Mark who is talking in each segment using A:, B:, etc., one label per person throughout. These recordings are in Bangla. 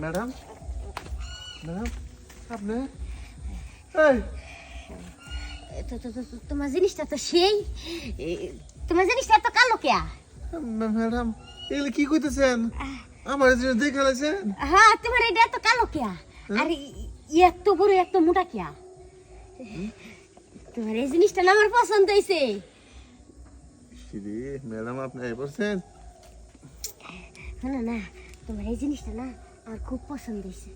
A: ম্যাডাম ম্যাডাম আপনি? এই!
B: তো তো তো তো- তোমার জিনিসটা তো সেই তোমার জিনিসটা তো কালো কেয়া?
A: ম্যাডাম এগুলো কি কইতেছেন? আমার জিনিস দেখে
B: হ্যাঁ তোমার এটা এত কালো কেয়া? আর এত বড় এত মোটা কেয়া? তোমার এই জিনিসটা না আমার পছন্দ হয়েছে
A: সিরি ম্যাডাম আপনি এই বলছেন
B: না না তোমার এই জিনিসটা না আমার খুব পছন্দ হয়েছে।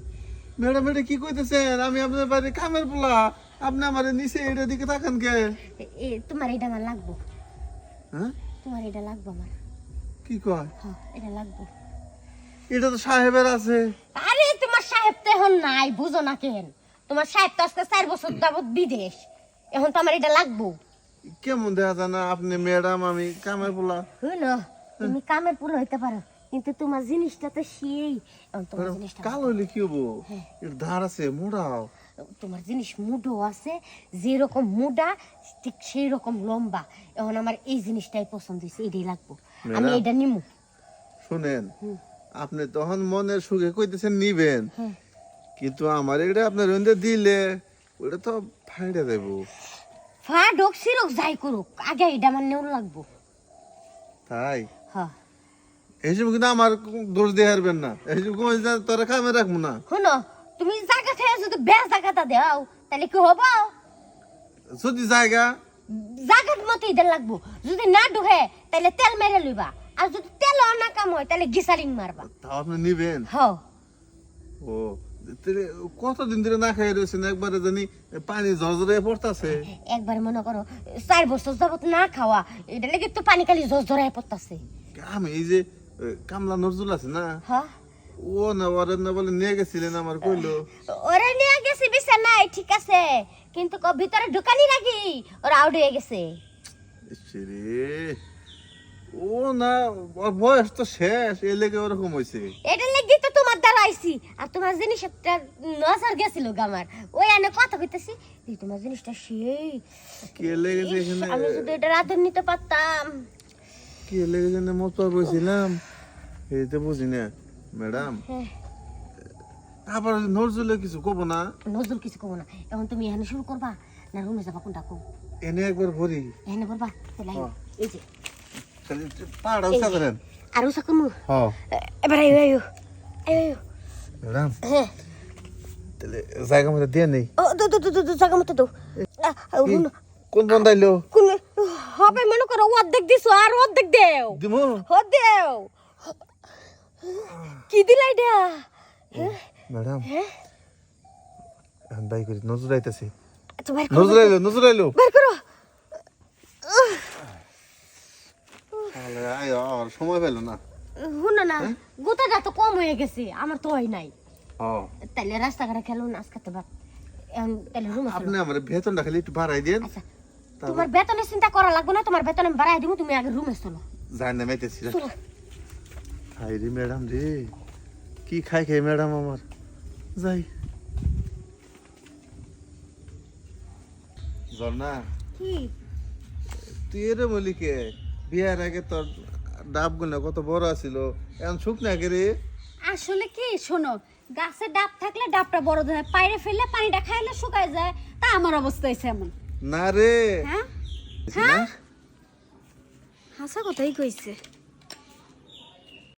A: ম্যাডাম এটা কি কইতেছেন? আমি আপনার বাড়ি কামের পোলা। আপনি আমার নিচে এটার দিকে তাকান কে?
B: এ- এ তোমার এটা আমার লাগবো।
A: হ্যাঁ?
B: তোমার এটা লাগবো আমার।
A: কি কয়?
B: হ্যাঁ এটা লাগবো।
A: এটা তো সাহেবের আছে।
B: আরে তোমার সাহেব তো এখন নাই বুঝো না কেন। তোমার সাহেব তো আজকে চার বছর যাবত বিদেশ। এখন তো আমার এটা লাগবো।
A: কেমন দেখা যায় না? আপনি ম্যাডাম আমি কামের পোলা।
B: হলো তুমি কামের পুরো হইতে পারো কিন্তু তোমার জিনিসটা তো সেই। তোমার জিনিসটা
A: কালো হইলে কি হব? এর ধার আছে মোড়াও।
B: তোমার জিনিস মুডো আছে যেরকম মুডা ঠিক সেই রকম লম্বা। এখন আমার এই জিনিসটাই পছন্দ হয়েছে এটাই লাগবো। আমি এটা নিমু।
A: শুনেন আপনি তখন মনের সুখে কইতেছেন নিবেন।
B: হ্যাঁ।
A: কিন্তু আমার এটা আপনার দিলে ওটা তো ফাইড়ে দেব।
B: ফা ডোক সিরক যাই করুক আগে এটা আমার নেওয়া লাগবো।
A: তাই?
B: হ্যাঁ।
A: এইসব কিন্তু আমার দোষ দিয়ে হারবেন না। এইসব কমাই তোরা কামে রাখব না।
B: শোনো তুমি জায়গা থেকে যদি বেশ জায়গাটা দাও তাহলে কি হব?
A: যদি জায়গা?
B: জাগাত মতো ইদের লাগবো। যদি না ঢুকে তাহলে তেল মেরে লইবা। আর যদি তেল না কাম হয় তাহলে গিসারিং মারবা।
A: তাও আপনি নিবেন?
B: হ
A: ও কতদিন ধরে না খাই রয়েছেন একবারে জানি পানি ঝরঝরে পড়তাছে।
B: একবার মনে করো চার বছর যাবত না খাওয়া এটা লেগে তো পানি খালি জোরাই পড়তাছে।
A: আমি এই যে কামলা নজরুল আছে না?
B: হ্যাঁ।
A: ও না ওরে না বলে নিয়ে গেছিলেন আমার কইলো।
B: ওরা নিয়ে গেছে বিছা নাই ঠিক আছে। কিন্তু ক ভিতরে ঢুকানি নাকি? ওরা আউট হয়ে গেছে।
A: রে ও না ওর বয়স তো শেষ এ লেগে ওরকম হয়েছে
B: এটা লেগে তো দ্বারা আইছি। আর তোমার জিনিস একটা নজর গেছিল গো আমার। ওই এনে কথা কইতেছি এই তোমার জিনিসটা সেই।
A: কে লেগেছে এখানে?
B: আমি যদি এটা আদর নিতে পারতাম।
A: কে লেগেছে না মত বলছিলাম এই তো বুঝি না ম্যাডাম।
B: হ্যাঁ।
A: আবার নজরুলে কিছু কব না?
B: নজরুল কিছু কব না। এখন তুমি এখানে শুরু করবা না রুমে যাবা কোনটা কম
A: এনে একবার ভরি।
B: এখানে করবা তাহলে। এই যে।
A: পাড়া উঠা করেন।
B: আর উসা কমু
A: হ্যাঁ
B: এবার আইও আইও।
A: ম্যাডাম
B: হ্যাঁ।
A: তাহলে জায়গা মতো দিয়ে নেই।
B: ও দো দো দো দো, দো জায়গা মতো দাও আহ, আহ, হুন,
A: কোন
B: কোন হবে মনে করো অর্ধেক দিছো আর অর্ধেক দেও।
A: দিমু।
B: হ দেও। কি দিলাই এটা?
A: ম্যাডাম।
B: হ্যাঁ।
A: বাই করি নজর আইতাছে।
B: আচ্ছা
A: নজর আইলো নজর আইলো।
B: বাইর করো।
A: তাহলে আয় আর সময় পেল না।
B: হুন না গোটাটা তো কম হয়ে গেছে আমার তো হয় নাই।
A: ও।
B: তাহলে রাস্তাঘাটে খেলো নাচ করতে পার এখন তাহলে রুমে
A: আপনি আমার বেতনটা খালি একটু বাড়াই দেন।
B: আচ্ছা তোমার বেতনের চিন্তা করা লাগবে না তোমার বেতন আমি বাড়াই দিব তুমি আগে রুমে চলো।
A: যাই না মেতেছি হাই রে ম্যাডাম রে কি খাই খাই ম্যাডাম আমার। যাই। ঝর্ণা
B: কি?
A: তুই এরে বলি কে? বিয়ার আগে তোর ডাব গুনা কত বড় আছিল। এখন শুকনা করে
C: আসলে কি শোনো গাছে ডাব থাকলে ডাবটা বড় হয় পাইরে ফেললে পানিটা খাইলে শুকায় যায় তা আমার অবস্থা হয়েছে এমন।
A: না রে।
C: হ্যাঁ?
A: হ্যাঁ
C: হাসা কথাই কইছে।